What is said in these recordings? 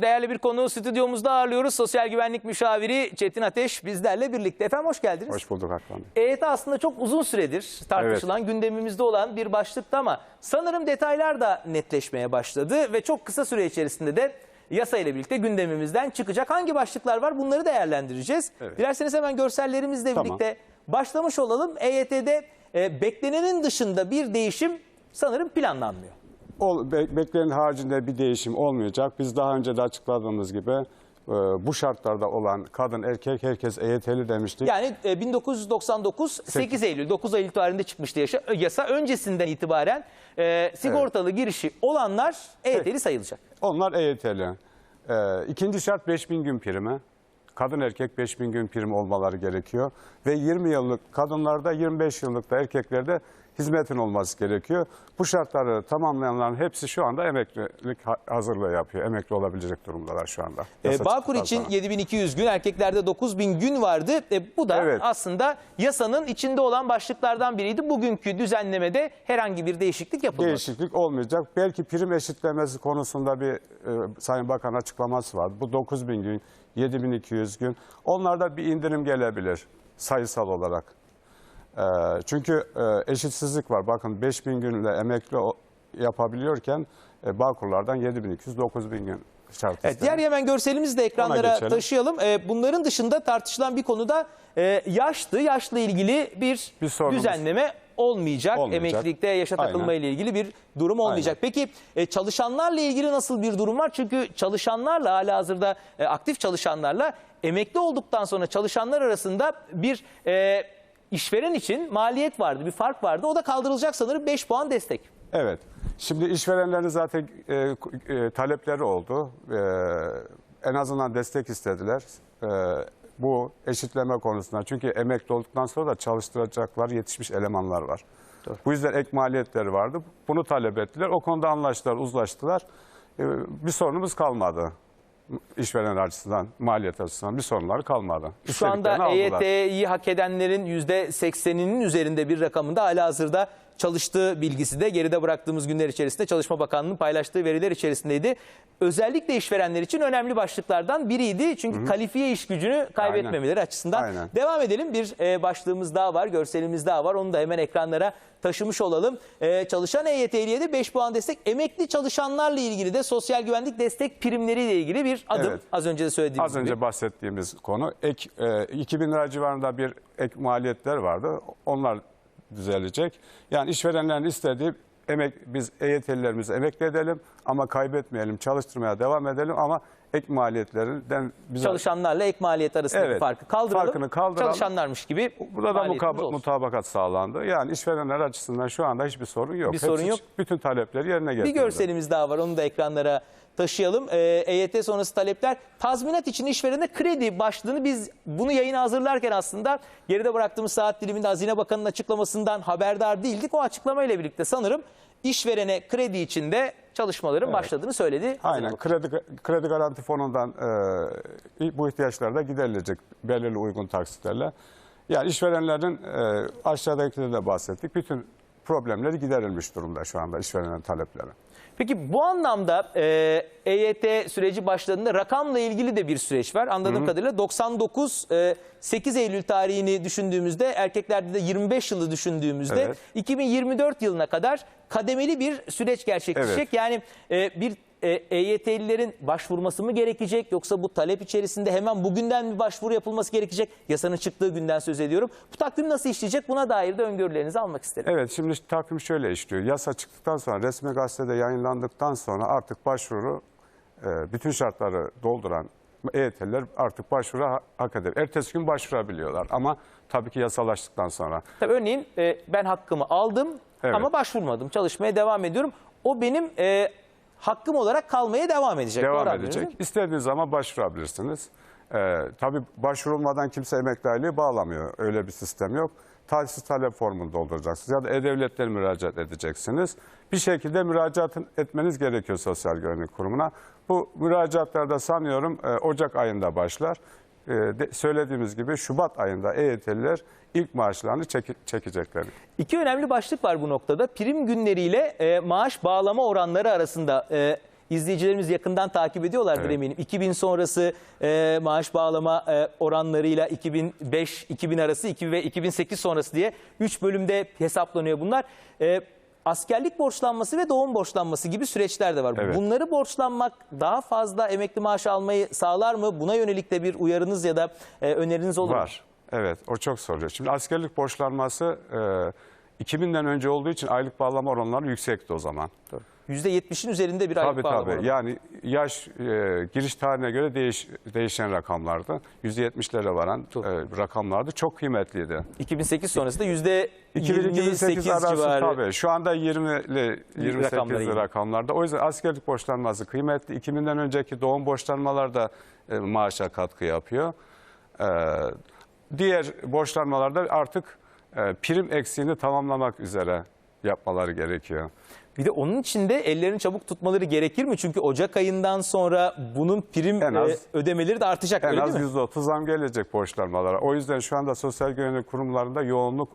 Değerli bir konu stüdyomuzda ağırlıyoruz. Sosyal güvenlik müşaviri Çetin Ateş bizlerle birlikte. Efendim hoş geldiniz. Hoş bulduk Hakan Bey. EYT aslında çok uzun süredir tartışılan, gündemimizde olan bir başlıktı ama sanırım detaylar da netleşmeye başladı ve çok kısa süre içerisinde de yasa ile birlikte gündemimizden çıkacak. Hangi başlıklar var bunları değerlendireceğiz. Evet. Dilerseniz hemen görsellerimizle Tamam. birlikte başlamış olalım. EYT'de e, beklenenin dışında bir değişim sanırım planlanmıyor. Ol, be- haricinde bir değişim olmayacak. Biz daha önce de açıkladığımız gibi e, bu şartlarda olan kadın erkek herkes EYT'li demiştik. Yani e, 1999 8 Eylül 9 Eylül tarihinde çıkmıştı yaşa, yasa. Öncesinden itibaren e, sigortalı girişi olanlar EYT'li sayılacak. Onlar EYT'li. E, ikinci şart 5000 gün primi. Kadın erkek 5000 gün prim olmaları gerekiyor. Ve 20 yıllık kadınlarda 25 yıllık da erkeklerde hizmetin olması gerekiyor. Bu şartları tamamlayanların hepsi şu anda emeklilik ha- hazırlığı yapıyor. Emekli olabilecek durumdalar şu anda. E, Bağkur için sonra. 7200 gün, erkeklerde 9000 gün vardı. E, bu da Evet. aslında yasanın içinde olan başlıklardan biriydi. Bugünkü düzenlemede herhangi bir değişiklik yapılmadı. Değişiklik olmayacak. Belki prim eşitlemesi konusunda bir e, Sayın Bakan açıklaması var. Bu 9000 gün, 7200 gün. Onlarda bir indirim gelebilir sayısal olarak. E, çünkü e, eşitsizlik var. Bakın 5000 günle emekli yapabiliyorken e, Bağkurlardan 7200, 9000 gün şart Evet, diğer hemen görselimizi de ekranlara taşıyalım. E, bunların dışında tartışılan bir konuda yaştı. Yaşla ilgili bir, Bir sorunumuz düzenleme olmayacak. Olmayacak. Emeklilikte yaşa Aynen. takılma ile ilgili bir durum olmayacak. Peki e, çalışanlarla ilgili nasıl bir durum var? Çünkü çalışanlarla halihazırda e, aktif çalışanlarla emekli olduktan sonra çalışanlar arasında bir e, işveren için maliyet vardı, bir fark vardı. O da kaldırılacak sanırım 5 puan destek. Evet. Şimdi işverenlerin zaten e, e, talepleri oldu. E, en azından destek istediler. E, bu eşitleme konusunda. Çünkü emekli olduktan sonra da çalıştıracaklar yetişmiş elemanlar var. Bu yüzden ek maliyetleri vardı. Bunu talep ettiler. O konuda anlaştılar, uzlaştılar. E, bir sorunumuz kalmadı. İşveren açısından, maliyet açısından bir sorunları kalmadı. Şu anda. EYT'yi hak edenlerin %80'inin üzerinde bir rakamında halihazırda çalıştığı bilgisi de geride bıraktığımız günler içerisinde Çalışma Bakanlığı'nın paylaştığı veriler içerisindeydi. Özellikle işverenler için önemli başlıklardan biriydi. Çünkü kalifiye iş gücünü kaybetmemeleri açısından. Aynen. Devam edelim. Bir e, başlığımız daha var, görselimiz daha var. Onu da hemen ekranlara taşımış olalım. E, çalışan EYT'liye de 5 puan destek. Emekli çalışanlarla ilgili de sosyal güvenlik destek primleriyle ilgili bir adım. Evet. Az önce de söylediğimiz Az önce gibi. bahsettiğimiz konu ek e, 2000 lira civarında bir ek maliyetler vardı. Onlar düzelecek. Yani işverenlerin istediği emek biz EYT'lilerimizi emekli edelim ama kaybetmeyelim, çalıştırmaya devam edelim ama ek maliyetlerinden bize çalışanlarla ek maliyet arasındaki Evet, farkı kaldıralım. farkını kaldıralım. Çalışanlarmış gibi Burada da mutab- olsun. mutabakat sağlandı. Yani işverenler açısından şu anda hiçbir sorun yok. Bir sorun Hepsi yok. Bütün talepleri yerine Bir getirdi. görselimiz daha var onu da ekranlara taşıyalım. Ee, EYT sonrası talepler tazminat için işverene kredi başlığını biz bunu yayına hazırlarken aslında geride bıraktığımız saat diliminde Hazine Bakanı'nın açıklamasından haberdar değildik. O açıklamayla birlikte sanırım işverene kredi için çalışmaların başladığını söyledi. Aynen kredi kredi garanti fonundan e, bu ihtiyaçlar da giderilecek belirli uygun taksitlerle. Yani işverenlerin e, aşağıdakinde de bahsettik. Bütün problemleri giderilmiş durumda şu anda işverenin talepleri. Peki bu anlamda e, EYT süreci başladığında rakamla ilgili de bir süreç var. Anladığım kadarıyla 99 e, 8 Eylül tarihini düşündüğümüzde erkeklerde de 25 yılı düşündüğümüzde Evet. 2024 yılına kadar kademeli bir süreç gerçekleşecek. Evet. Yani e, bir e, EYT'lilerin başvurması mı gerekecek yoksa bu talep içerisinde hemen bugünden bir başvuru yapılması gerekecek? Yasanın çıktığı günden söz ediyorum. Bu takvim nasıl işleyecek? Buna dair de öngörülerinizi almak isterim. Evet şimdi takvim şöyle işliyor. Yasa çıktıktan sonra resmi gazetede yayınlandıktan sonra artık başvuru e, bütün şartları dolduran EYT'liler artık başvuru ha- hak eder. Ertesi gün başvurabiliyorlar ama tabii ki yasalaştıktan sonra. Tabii örneğin e, ben hakkımı aldım Evet. ama başvurmadım. Çalışmaya devam ediyorum. O benim e, hakkım olarak kalmaya devam edecek. Devam edecek. İstediğiniz zaman başvurabilirsiniz. Ee, tabii başvurulmadan kimse emekli aylığı bağlamıyor. Öyle bir sistem yok. Tahsis talep formunu dolduracaksınız ya da E-Devlet'ten müracaat edeceksiniz. Bir şekilde müracaat etmeniz gerekiyor Sosyal Güvenlik Kurumu'na. Bu müracaatlarda sanıyorum e, Ocak ayında başlar. E, de- söylediğimiz gibi Şubat ayında EYT'liler ilk maaşlarını çeki- çekecekler. İki önemli başlık var bu noktada. Prim günleriyle e, maaş bağlama oranları arasında e, izleyicilerimiz yakından takip ediyorlardır Evet. eminim. 2000 sonrası e, maaş bağlama e, oranlarıyla 2005-2000 arası 2000 ve 2008 sonrası diye 3 bölümde hesaplanıyor bunlar. E, askerlik borçlanması ve doğum borçlanması gibi süreçler de var. Evet. Bunları borçlanmak daha fazla emekli maaşı almayı sağlar mı? Buna yönelik de bir uyarınız ya da e, öneriniz olur mu? Var. Evet o çok soruyor. Şimdi askerlik borçlanması e, 2000'den önce olduğu için aylık bağlama oranları yüksekti o zaman. %70'in üzerinde bir aylık Tabii bağlama tabii. oranı. Yani yaş e, giriş tarihine göre değiş, değişen rakamlardı. %70'lere varan Çok. e, rakamlardı. Çok kıymetliydi. 2008 sonrası da %28 2008 arası civarı. tabii. Şu anda 20'li 28 Rakamlara iniyor. rakamlarda. O yüzden askerlik borçlanması kıymetli. 2000'den önceki doğum borçlanmalar da e, maaşa katkı yapıyor. E, diğer borçlanmalarda artık e, prim eksiğini tamamlamak üzere yapmaları gerekiyor. Bir de onun için de ellerini çabuk tutmaları gerekir mi? Çünkü Ocak ayından sonra bunun prim En az- e, ödemeleri de artacak En öyle az değil mi? %30 zam gelecek borçlanmalara. O yüzden şu anda sosyal güvenlik kurumlarında yoğunluk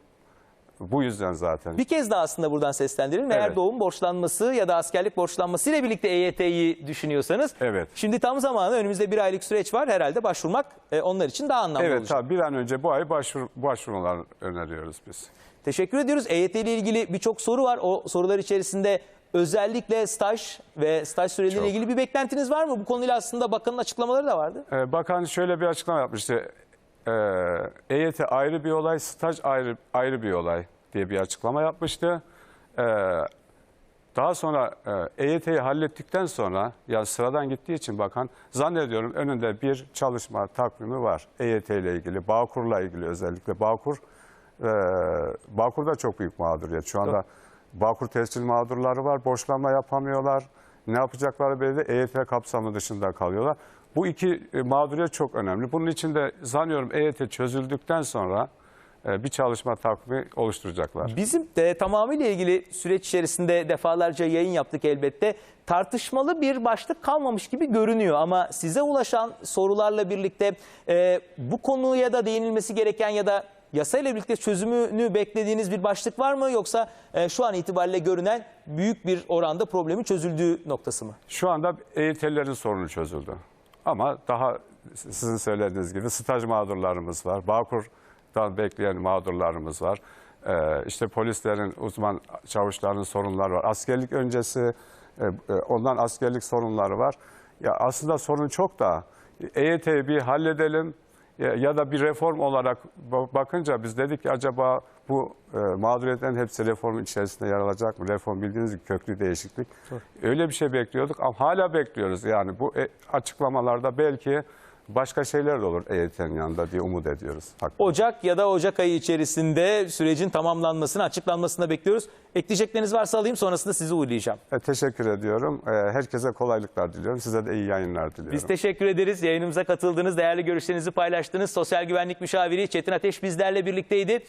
bu yüzden zaten. Bir kez daha aslında buradan seslendirelim. Eğer Evet. doğum borçlanması ya da askerlik borçlanması ile birlikte EYT'yi düşünüyorsanız Evet. şimdi tam zamanı önümüzde bir aylık süreç var. Herhalde başvurmak e, onlar için daha anlamlı Evet olacak. tabii bir an önce bu ay başvur, başvurular öneriyoruz biz. Teşekkür ediyoruz. EYT ile ilgili birçok soru var. O sorular içerisinde özellikle staj ve staj süreleriyle ilgili bir beklentiniz var mı? Bu konuyla aslında bakanın açıklamaları da vardı. Ee, Bakan şöyle bir açıklama yapmıştı. Ee, EYT ayrı bir olay, staj ayrı ayrı bir olay diye bir açıklama yapmıştı. Ee, daha sonra e, EYT'yi hallettikten sonra yani sıradan gittiği için bakan zannediyorum önünde bir çalışma takvimi var. EYT ile ilgili, Bağkur'la ilgili özellikle. Bağkur e, Bağkur'da çok büyük mağduriyet. Şu anda Bağkur tescil mağdurları var. Borçlanma yapamıyorlar. Ne yapacakları belli değil. EYT kapsamı dışında kalıyorlar. Bu iki e, mağduriyet çok önemli. Bunun için de zannediyorum EYT çözüldükten sonra e, bir çalışma takvimi oluşturacaklar. Bizim de tamamıyla ilgili süreç içerisinde defalarca yayın yaptık elbette. Tartışmalı bir başlık kalmamış gibi görünüyor ama size ulaşan sorularla birlikte e, bu konuya da değinilmesi gereken ya da yasayla birlikte çözümünü beklediğiniz bir başlık var mı yoksa e, şu an itibariyle görünen büyük bir oranda problemin çözüldüğü noktası mı? Şu anda EYT'lerin sorunu çözüldü. Ama daha sizin söylediğiniz gibi staj mağdurlarımız var. Bağkur'dan bekleyen mağdurlarımız var. Ee, işte polislerin, uzman çavuşların sorunları var. Askerlik öncesi e, e, ondan askerlik sorunları var. Ya aslında sorun çok da EYT'yi bir halledelim ya, da bir reform olarak ba- bakınca biz dedik ki acaba bu e, mağduriyetlerin hepsi reformun içerisinde yer alacak mı? Reform bildiğiniz gibi köklü değişiklik. Öyle bir şey bekliyorduk ama hala bekliyoruz. Yani bu e, açıklamalarda belki başka şeyler de olur EYT'nin yanında diye umut ediyoruz. Hakikaten. Ocak ya da Ocak ayı içerisinde sürecin tamamlanmasını, açıklanmasını bekliyoruz. Ekleyecekleriniz varsa alayım sonrasında sizi uğurlayacağım. E, teşekkür ediyorum. E, herkese kolaylıklar diliyorum. Size de iyi yayınlar diliyorum. Biz teşekkür ederiz. Yayınımıza katıldınız, değerli görüşlerinizi paylaştınız. Sosyal güvenlik müşaviri Çetin Ateş bizlerle birlikteydi.